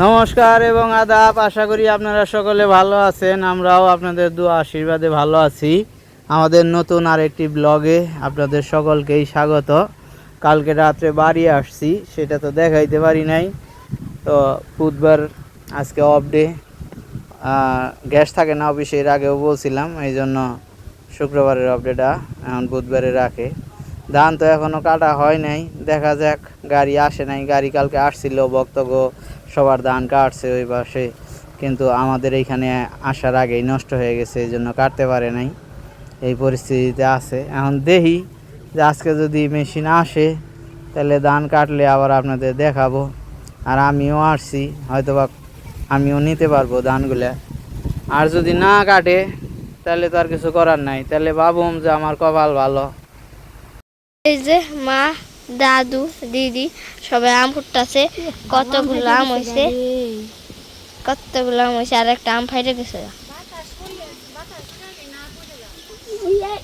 নমস্কার এবং আদাব। আশা করি আপনারা সকলে ভালো আছেন, আমরাও আপনাদের দু আশীর্বাদে ভালো আছি। আমাদের নতুন আরেকটি ব্লগে আপনাদের সকলকেই স্বাগত। কালকে রাত্রে বাড়ি আসছি, সেটা তো দেখাইতে পারি নাই। তো বুধবার আজকে অফ ডে গ্যাস থাকে না অফিসে এর আগেও বলছিলাম এই জন্য শুক্রবারের আপডেটটা এখন বুধবারে রাখে। ধান তো এখনও কাটা হয় নাই, দেখা যাক, গাড়ি আসে নাই। গাড়ি কালকে আসছিল বক্তব্য সবার ধান কাটছে ওই পাশে, কিন্তু আমাদের এইখানে আসার আগেই নষ্ট হয়ে গেছে, এই জন্য কাটতে পারে নাই। এই পরিস্থিতিতে আছে। এখন দেখি যে আজকে যদি মেশিন আসে, তাহলে ধান কাটলে আবার আপনাদের দেখাবো। আর আমিও আসছি, হয়তোবা আমিও নিতে পারব ধানগুলো। আর যদি না কাটে, তাহলে তো আর কিছু করার নাই। তাহলে ভাবুম যে আমার কপাল ভালো। এই যে মা দাদু দিদি সবাই আম ফুটতেছে। কতগুলো আম হয়েছে কতগুলো আম হয়েছে আর একটা আম ফাইটে গেছে।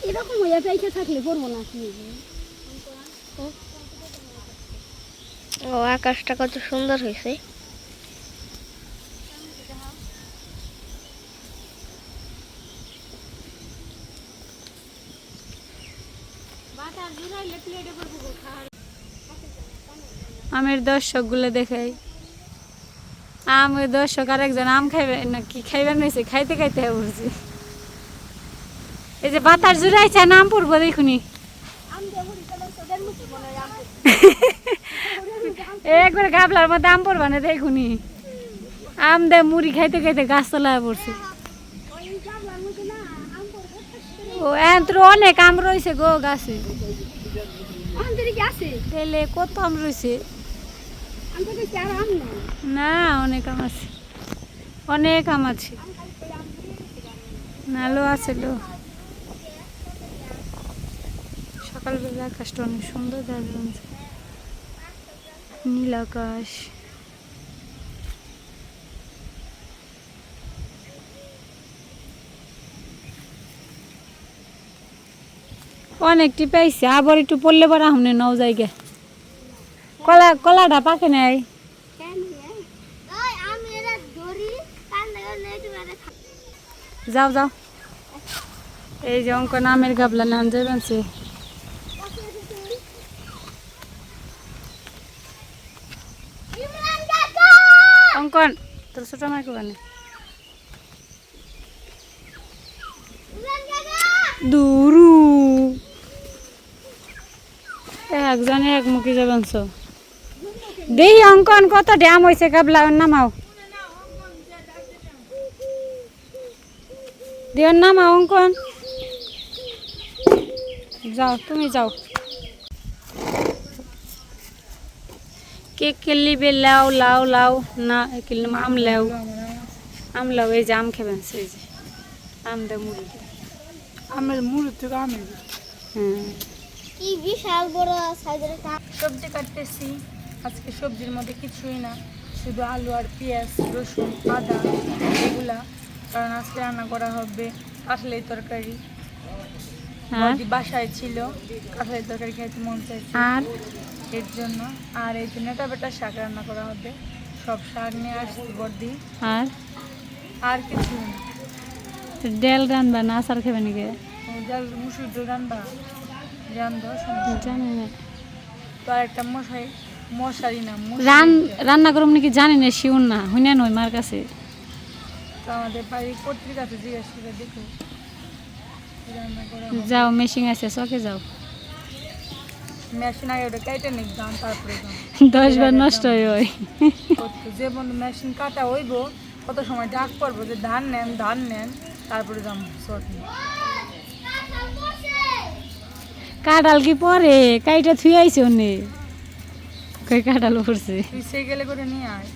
এরকম পেয়েছে থাকলে পড়ব না ও আকাশটা কত সুন্দর হয়েছে আমের দর্শকগুলো দেখাই। আমের দর্শক আর একজন আম খাইবে না কি খাইবার নিয়েছে খাইতে খাইতে বলছি এই যে বাতার জুড়াইছে নাম পড়ব দেখুনি। একবার গাবলার মধ্যে আম পড়বা না দেখুনি? আম দে মুড়ি খাইতে খাইতে গাছ তলায় পড়ছে। ও এন তোর অনেক আম রয়েছে গো গাছে। তাহলে কত আম রয়েছে? না, অনেক আম আছে। অনেক আম আছে। নালো আছে লো সকালবেলা আকাশটা অনেক সুন্দর দেখা যাচ্ছে। নীল আকাশ। অনেকটি পাইছে, আবার একটু পড়লে পরে আমনে নাও জায়গা। কলা কলাটা পাকে নাই। যাও যাও। এই যে অঙ্ক নামের গাবলা নাম যাবেন সে অঙ্কন তোর ছোট মাইক বানে দুরু। একজনে এক মুখী যাবেন সো দেই অঙ্কন কত ড্যাম হয়েছে গাবলা নামাও দিওর নামাও অঙ্কন। যাও তুমি যাও। কে খেলিবে লাও লাও লাও না কিনলাম আম লাও আম লাও এই যে আম খেবেন সেই যে। আম দে মুড়ি। আমের মুড়ি থেকে আমের হ্যাঁ। কি বিশাল বড় সাইজের সবজি কাটতেছি। আজকে সবজির মধ্যে কিছুই না শুধু আলু আর পেঁয়াজ রসুন আদা এগুলা। কারণ আজকে রান্না করা হবে কাঁঠালের তরকারি। বাসায় ছিল কাঁঠালের তরকারি খেতে মন চাইছে। আর? এর জন্য আর এই জন্য বেটা শাক রান্না করা হবে। সব শাক নিয়ে আসছি বর্দি আর? আর কিছুই না। ডেল রানবা না আচার খাবে নাকি? জাল মুসুর ডাল রান্না রান্ধা জানি না। তো আর একটা মশাই মশারি না রান রান্না করুম নাকি জানি না শিউন না হুইনা নয় মার কাছে। তো আমাদের জিজ্ঞাসা করে দেখো। যাও মেশিন আছে চকে যাও। মেশিন আগে ওটা কেটে নিক দাম তারপরে দাম। দশ বার নষ্ট হয়ে। হয় যে বন্ধু মেশিন কাটা হইব কত সময় ডাক পড়ব যে ধান নেন ধান নেন তারপরে শর্ট নেন কাঁঠাল কি পরে? কাইটা থুই আইছে কই কাঁঠাল পড়ছে? তুই গেলে করে নিয়ে আয়।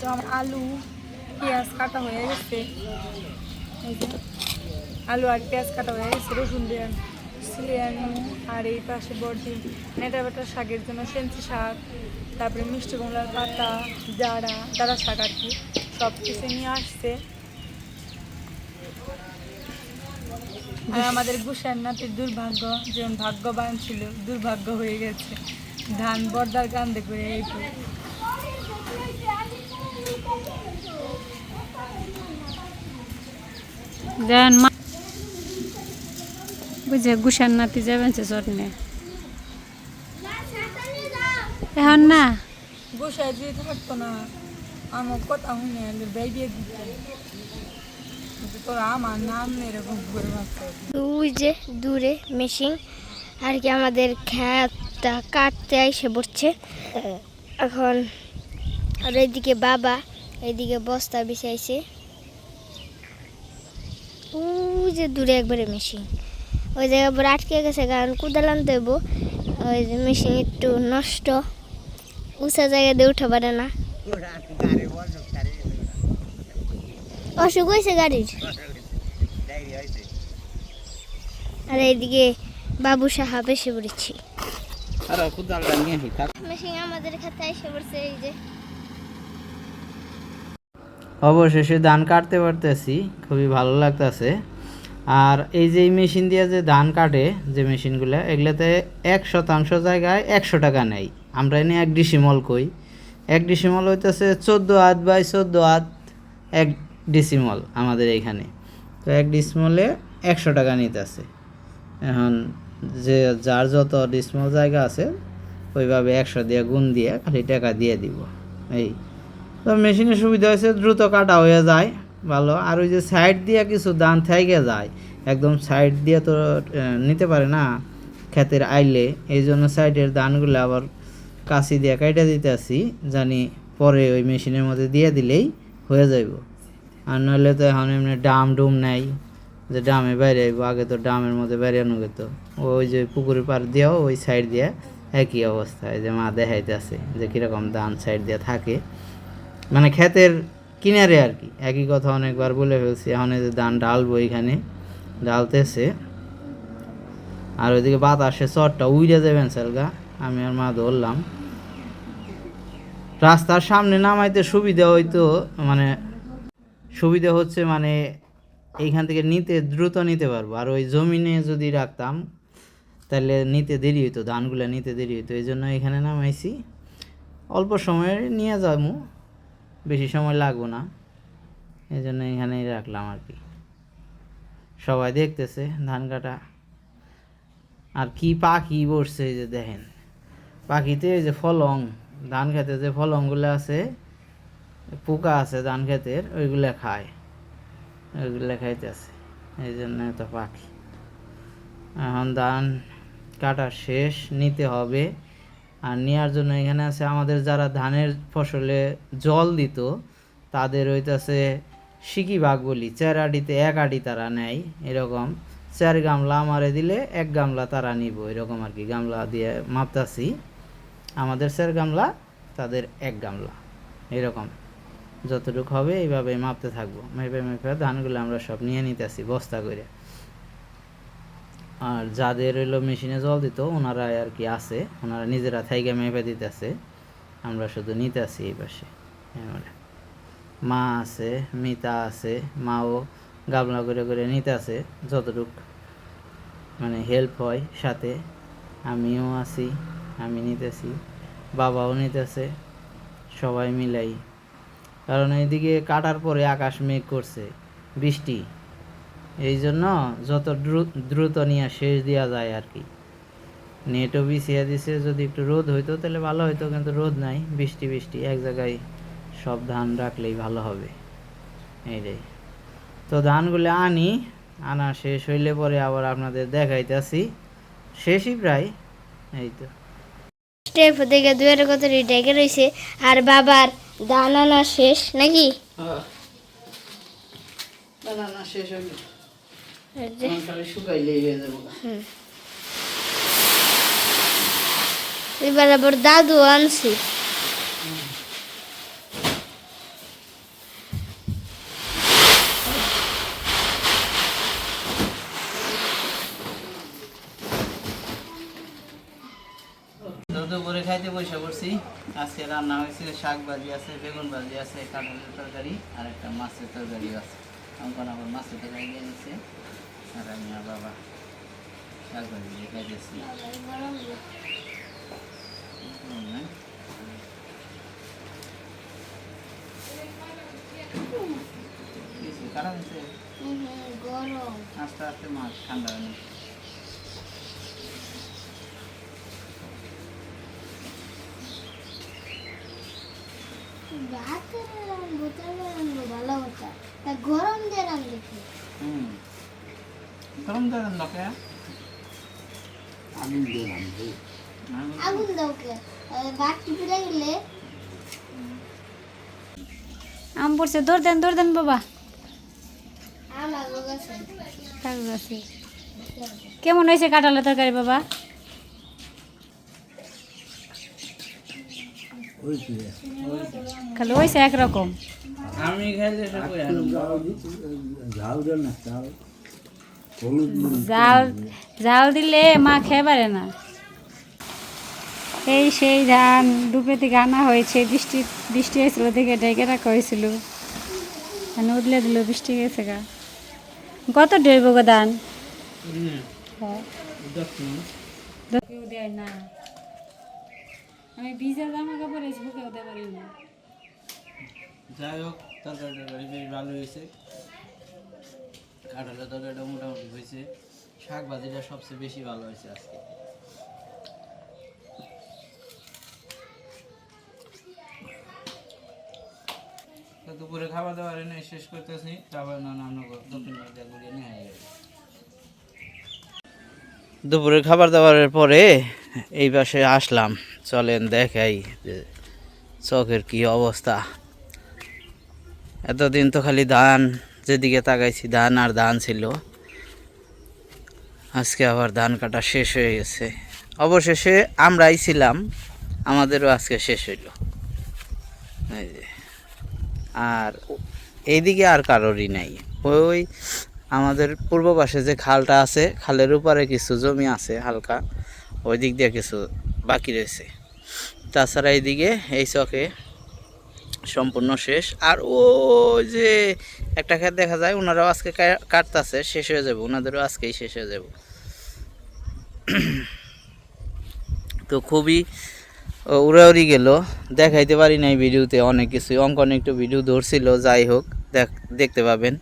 তো আলু, পেঁয়াজ কাটা হয়ে গেছে। আলু আর পেঁয়াজ কাটা হয়ে গেছে, রসুন দিয়ে আনি, আর এই পাশে বড়ি নেটা বেটা শাকের জন্য সেন্সি শাক, তারপরে মিষ্টি কুমড়ার পাতা জাড়া দাঁড়া শাক আর কি, সব কিছু নিয়ে আসছে। আর আমাদের গুসার নাতির দুর্ভাগ্য যেমন ভাগ্যবান ছিল দুর্ভাগ্য হয়ে গেছে। ধান বর্দার গান করে এই তো। দেন মা। বুঝে গুসান নাতি যাবেন সে চটনে এখন না। গোসায় যদি থাকতো না। আমার কথা শুনে বেই দিয়ে দিত। কিন্তু আমার নাম এরকম করে ভাবছে যে দূরে মেশিন আর কি আমাদের খেতটা কাটতে এসে পড়ছে। এখন আর এইদিকে বাবা এইদিকে বস্তা বিছাইছে। ওই যে দূরে একবারে মেশিন। ওই জায়গায় পরে আটকে গেছে কারণ কুদাল আনতে হইব। ওই যে মেশিন একটু নষ্ট উঁচা জায়গা দিয়ে উঠে পারে না। অসুখ হয়েছে গাড়ির। আর এইদিকে বাবু সাহাব এসে পড়েছি। আমাদের খাতায় এসে এই যে। অবশেষে ধান কাটতে পারতেছি খুবই ভালো লাগতেছে। আর এই যে মেশিন দিয়ে যে ধান কাটে যে মেশিনগুলো এগুলোতে এক শতাংশ জায়গায় একশো টাকা নেই আমরা এনে এক ডিসিমল কই। এক ডিসিমল হইতেছে চোদ্দ হাত বাই চোদ্দ হাত এক ডিসিমল আমাদের এইখানে তো এক ডিসিমলে একশো টাকা নিতেছে এখন যে যার যত ডিসিমল জায়গা আছে, ওইভাবে একশো দিয়ে গুণ দিয়ে খালি টাকা দিয়ে দিব। এই, তো মেশিনের সুবিধা হয়েছে দ্রুত কাটা হয়ে যায়, ভালো। আর ওই যে সাইড দিয়ে কিছু দান থেকে যায়, একদম সাইড দিয়ে তো নিতে পারে না ক্ষেতের আইলে। এই জন্য সাইডের দানগুলো আবার কাশি দিয়ে কাইটা দিতে আসি জানি পরে ওই মেশিনের মধ্যে দিয়ে দিলেই হয়ে যাইব। আর নইলে তো এখন এমনি ডাম ডুম নেই, যে ডামে বাইরে আইব, আগে তো ডামের মধ্যে বেরিয়ানো যেত ওই যে পুকুরের পার দিয়েও ওই সাইড দিয়ে একই অবস্থা যে মা দেখাইতেছে যে কীরকম দান সাইড দিয়ে থাকে। মানে ক্ষেতের কিনারে আর কি, একই কথা অনেকবার বলে ফেলছি, এখন যে ধান ডালবো এখানে ডালতেছে আর ওইদিকে বাতাসে চটটা উইরে যাবেন সেলগা আমি আর মা ধরলাম। রাস্তার সামনে নামাইতে সুবিধা হইতো মানে সুবিধা হচ্ছে মানে এইখান থেকে নিতে, দ্রুত নিতে পারব। আর ওই জমিনে যদি রাখতাম, তাহলে নিতে দেরি হইতো, ধানগুলো নিতে দেরি হইতো। এই জন্য এখানে নামাইছি। অল্প সময়ে নিয়ে যাব, বেশি সময় লাগবো না। এই জন্য এখানেই রাখলাম আর কি। সবাই দেখতেছে ধান কাটা। আর কি পাখি বসছে এই যে দেখেন। পাখিতে এই যে ফলং, ধান খেতে যে ফলংগুলো আছে পোকা আছে ধান খেতের ওইগুলো খায়। ওইগুলো খাইতেছে এই জন্য এত পাখি। এখন ধান কাটা শেষ, নিতে হবে। আর নেওয়ার জন্য এখানে আছে আমাদের যারা ধানের ফসলে জল দিত, তাদের হইতাছে সিকি ভাগ বলি, চার আডিতে এক আডি তারা নেয়, এরকম। চার গামলা আমারে দিলে এক গামলা তারা নিব, এরকম আর কি, গামলা দিয়ে মাপতাছি। আমাদের চার গামলা, তাদের এক গামলা, এরকম। যতটুকু হবে এইভাবে মাপতে থাকব। মেপে মেপে ধানগুলো আমরা সব নিয়ে নিতেছি বস্তা করে। আর যাদের হইল মেশিনে জল দিত ওনারা আর কি আছে। ওনারা নিজেরা থাইকে মেপে দিতেছে। আমরা শুধু নিতেছি এই পাশে। মা আছে, মিতা আছে, মাও গাবলা করে করে নিতেছে। যতটুক মানে হেল্প হয় সাথে। আমিও আছি, আমি নিতেছি, বাবাও নিতেছে। সবাই মিলাই কারণ এইদিকে কাটার পরে আকাশ মেঘ করছে, বৃষ্টি। এই জন্য যত দ্রু- দ্রুত নিয়ে শেষ দেওয়া যায় আর কি। নেটও বিছিয়ে দিছে, যদি একটু রোদ হইতো তাহলে ভালো হইতো, কিন্তু রোদ নাই, বৃষ্টি বৃষ্টি, এক জায়গায় সব ধান রাখলেই ভালো হবে। এইটাই তো ধানগুলো আনি, আনা শেষ হইলে পরে আবার আপনাদের দেখাইতেছি। শেষই প্রায়, এই তো। স্টেপ দেখে দুয়ের কত ডেকে রয়েছে আর বাবার দান শেষ নাকি? না শেষ হইল হয়ে এবার আবার দাদু আনছি। দুপুরে খাইতে বসে পড়ছি। আজকে রান্না হয়েছে শাক ভাজি আছে বেগুন ভাজি আছে কাঁঠালের তরকারি আর একটা মাছের তরকারি আছে। অঙ্কন আবার মাছের তরকারি নিয়ে নিচ্ছে আর আমি বাবা শাক ভাজি দিয়ে খাইতেছি। গরম। আস্তে আস্তে মাছ ঠান্ডা হয় রান্না ভালো হতো তা গরম দিয়ে রান্না কি হুম গরম দেবেন লোকে আগুন দাও কে বাটি গেলে আম পড়ছে দৌড় দেন দৌড় দেন বাবা গেছে আছে কেমন হয়েছে কাঁঠালের তরকারি বাবা খালি হয়েছে একরকম। আমি খাইলে সব ওই আনন্দ। জাল জাল দিলে মা খেয়ে পারে না। এই সেই ধান থেকে আনা হয়েছে বৃষ্টি বৃষ্টি হয়েছিল দেখে ডেকে রাখা হয়েছিল। উদলে দিল বৃষ্টি গেছে গা। কত ডেব গো ধান? হ্যাঁ। দেয় না। আমি ভিজা জামা কাপড় এসে দিতে পারি না। যাই হোক তরকারি টরকারি বেশ ভালো হয়েছে। কাঁঠালের তরকারিটা মোটামুটি হয়েছে। শাক ভাজিটা সবচেয়ে বেশি ভালো হয়েছে আজকে। দুপুরে খাবার দাবার এনে শেষ করতেছি। তারপর না আমরা দক্ষিণ দিকে ঘুরিয়ে নিয়ে দুপুরে খাবার দাবারের পরে এই পাশে আসলাম। চলেন দেখাই যে চকের কি অবস্থা। এতদিন তো খালি ধান, যেদিকে তাকাইছি ধান আর ধান ছিল। আজকে আবার ধান কাটা শেষ হয়ে গেছে। অবশেষে আমরাই ছিলাম, আমাদেরও আজকে শেষ হইল। আর এইদিকে আর কারোরই নাই। ওই আমাদের পূর্ব পাশে যে খালটা আছে, খালের উপরে কিছু জমি আছে হালকা। ওই দিক দিয়ে কিছু বাকি রয়েছে। তাছাড়া এইদিকে এই চকে সম্পূর্ণ শেষ। আর ও যে একটা ক্ষেত দেখা যায় ওনারাও আজকে কাটতাছে শেষ হয়ে যাবে। ওনাদেরও আজকেই শেষ হয়ে যাব। তো খুবই ও, উড়াউড়ি গেল। দেখাইতে পারি নাই ভিডিওতে অনেক কিছু অঙ্কন একটু ভিডিও ধরছিল যাই হোক দেখ দেখতে পাবেন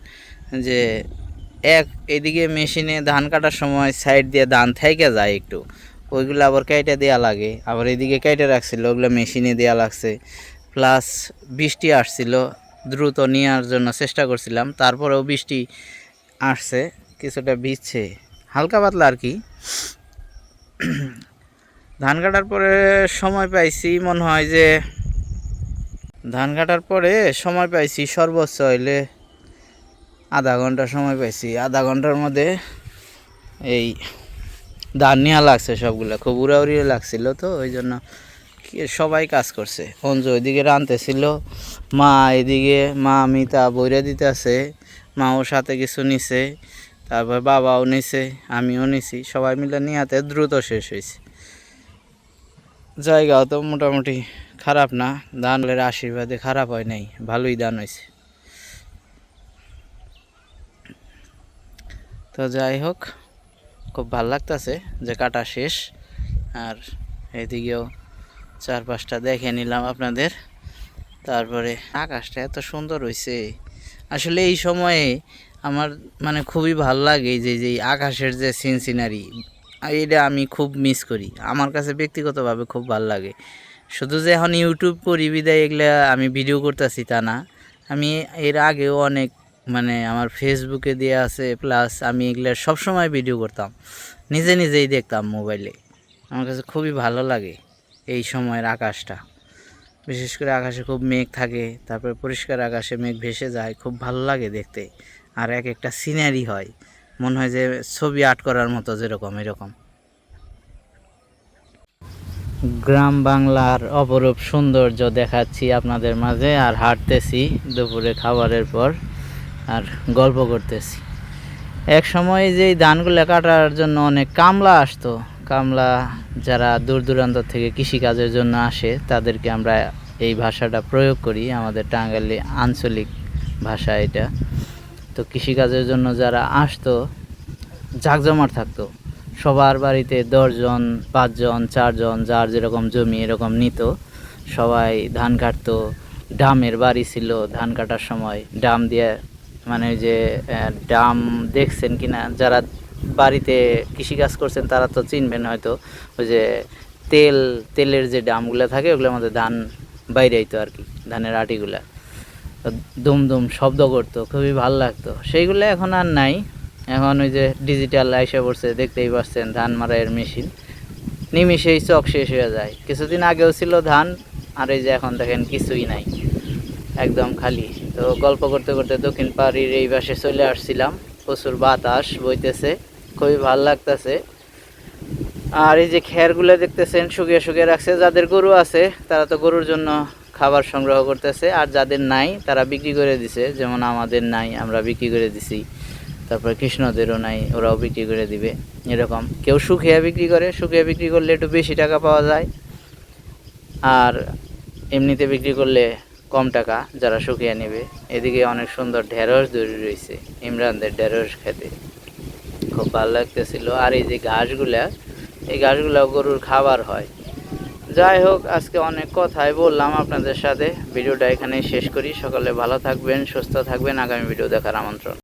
যে এক এদিকে মেশিনে ধান কাটার সময় সাইড দিয়ে ধান থেকে যায় একটু। ওইগুলো আবার কেটে দেওয়া লাগে। আবার এদিকে কেটে রাখছিল, ওগুলো মেশিনে দেওয়া লাগছে। প্লাস বৃষ্টি আসছিল, দ্রুত নেওয়ার জন্য চেষ্টা করছিলাম। তারপরেও বৃষ্টি আসছে, কিছুটা ভিজছে। হালকা পাতলা আর কি। ধান কাটার পরে সময় পাইছি, মনে হয় যে ধান কাটার পরে সময় পাইছি সর্বোচ্চ হইলে আধা ঘণ্টা সময় পাইছি। আধা ঘণ্টার মধ্যে এই নেওয়া লাগছে সবগুলো, খুব উড়াউড়ি লাগছিল তো ওই জন্য সবাই কাজ করছে। অঞ্জু ওইদিকে রানতেছিল মা এদিকে, মা মিতা বইরা দিতে আছে মাও সাথে কিছু নিছে, তারপর বাবাও নিছে, আমিও নিছি, সবাই মিলে নিয়াতে দ্রুত শেষ হয়েছে। জায়গাও তো মোটামুটি খারাপ না ধানের আশীর্বাদে খারাপ হয় নাই, ভালোই দান হয়েছে। তো যাই হোক খুব ভালো লাগতেছে যে কাটা শেষ। আর এদিকেও চার পাঁচটা দেখে নিলাম আপনাদের। তারপরে আকাশটা এত সুন্দর হয়েছে আসলে এই সময়ে আমার মানে খুবই ভালো লাগে যে যে আকাশের যে সিন সিনারি এটা আমি খুব মিস করি। আমার কাছে ব্যক্তিগতভাবে খুব ভালো লাগে। শুধু যে এখন ইউটিউব করি, বিদায় এগুলা আমি ভিডিও করতেছি তা না। আমি এর আগেও অনেক মানে আমার ফেসবুকে দেওয়া আছে প্লাস আমি এগুলা সবসময় ভিডিও করতাম। নিজে নিজেই দেখতাম মোবাইলে আমার কাছে খুবই ভালো লাগে এই সময়ের আকাশটা। বিশেষ করে আকাশে খুব মেঘ থাকে, তারপরে পরিষ্কার আকাশে মেঘ ভেসে যায়, খুব ভালো লাগে দেখতে। আর এক একটা সিনারি হয়। মনে হয় যে ছবি আর্ট করার মতো যেরকম, এরকম। গ্রাম বাংলার অপরূপ সৌন্দর্য দেখাচ্ছি আপনাদের মাঝে আর হাঁটতেছি দুপুরে খাবারের পর। আর গল্প করতেছি। এক সময় যে ধানগুলো কাটার জন্য অনেক কামলা আসতো। কামলা যারা দূর দূরান্ত থেকে কৃষিকাজের জন্য আসে, তাদেরকে আমরা এই ভাষাটা প্রয়োগ করি। আমাদের টাঙ্গালি আঞ্চলিক ভাষা এটা। তো কৃষিকাজের জন্য যারা আসতো, জাকজমাট থাকতো। সবার বাড়িতে দশজন, পাঁচজন, চারজন, যার যেরকম জমি এরকম নিত, সবাই ধান কাটতো। ডামের বাড়ি ছিল, ধান কাটার সময় ডাম দিয়ে মানে যে ডাম দেখছেন কিনা? যারা বাড়িতে কৃষিকাজ করছেন, তারা তো চিনবেন হয়তো। ওই যে তেল, তেলের যে ডামগুলো থাকে, ওগুলোর মধ্যে ধান বাইরে আইতো আর কি, ধানের আটিগুলা। তো দুম দুম শব্দ করতো, খুবই ভালো লাগতো। সেইগুলো এখন আর নাই। এখন ওই যে ডিজিটাল আইসা পড়ছে, দেখতেই পাচ্ছেন, ধান মারাইয়ের মেশিন নিমিশেই চক শেষ হয়ে যায়। কিছুদিন আগেও ছিল ধান, আর এই যে এখন দেখেন কিছুই নাই। একদম খালি। তো গল্প করতে করতে দক্ষিণ পাড়ির এই পাশে চলে আসছিলাম। প্রচুর বাতাস বইতেছে, খুবই ভালো লাগতেছে। আর এই যে খেরগুলো দেখতেছেন, শুকিয়ে শুকিয়ে রাখছে, যাদের গরু আছে, তারা তো গরুর জন্য খাবার সংগ্রহ করতেছে, আর যাদের নাই, তারা বিক্রি করে দিছে। যেমন আমাদের নাই, আমরা বিক্রি করে দিছি। তারপর কৃষ্ণদেরও নাই, ওরাও বিক্রি করে দিবে, এরকম। কেউ শুকিয়ে বিক্রি করে শুকিয়ে বিক্রি করলে একটু বেশি টাকা পাওয়া যায়। আর এমনিতে বিক্রি করলে কম টাকা যারা শুকিয়ে নেবে। এদিকে অনেক সুন্দর ঢেঁড়স দড়ি রয়েছে, ইমরানদের ঢেঁড়স খেতে। খুব ভালো লাগতেছিল। আর এই যে ঘাসগুলা, এই ঘাসগুলা গরুর খাবার হয়। যাই হোক, আজকে অনেক কথাই বললাম আপনাদের সাথে। ভিডিওটা এখানেই শেষ করি। সকালে ভালো থাকবেন, সুস্থ থাকবেন। আগামী ভিডিও দেখার আমন্ত্রণ।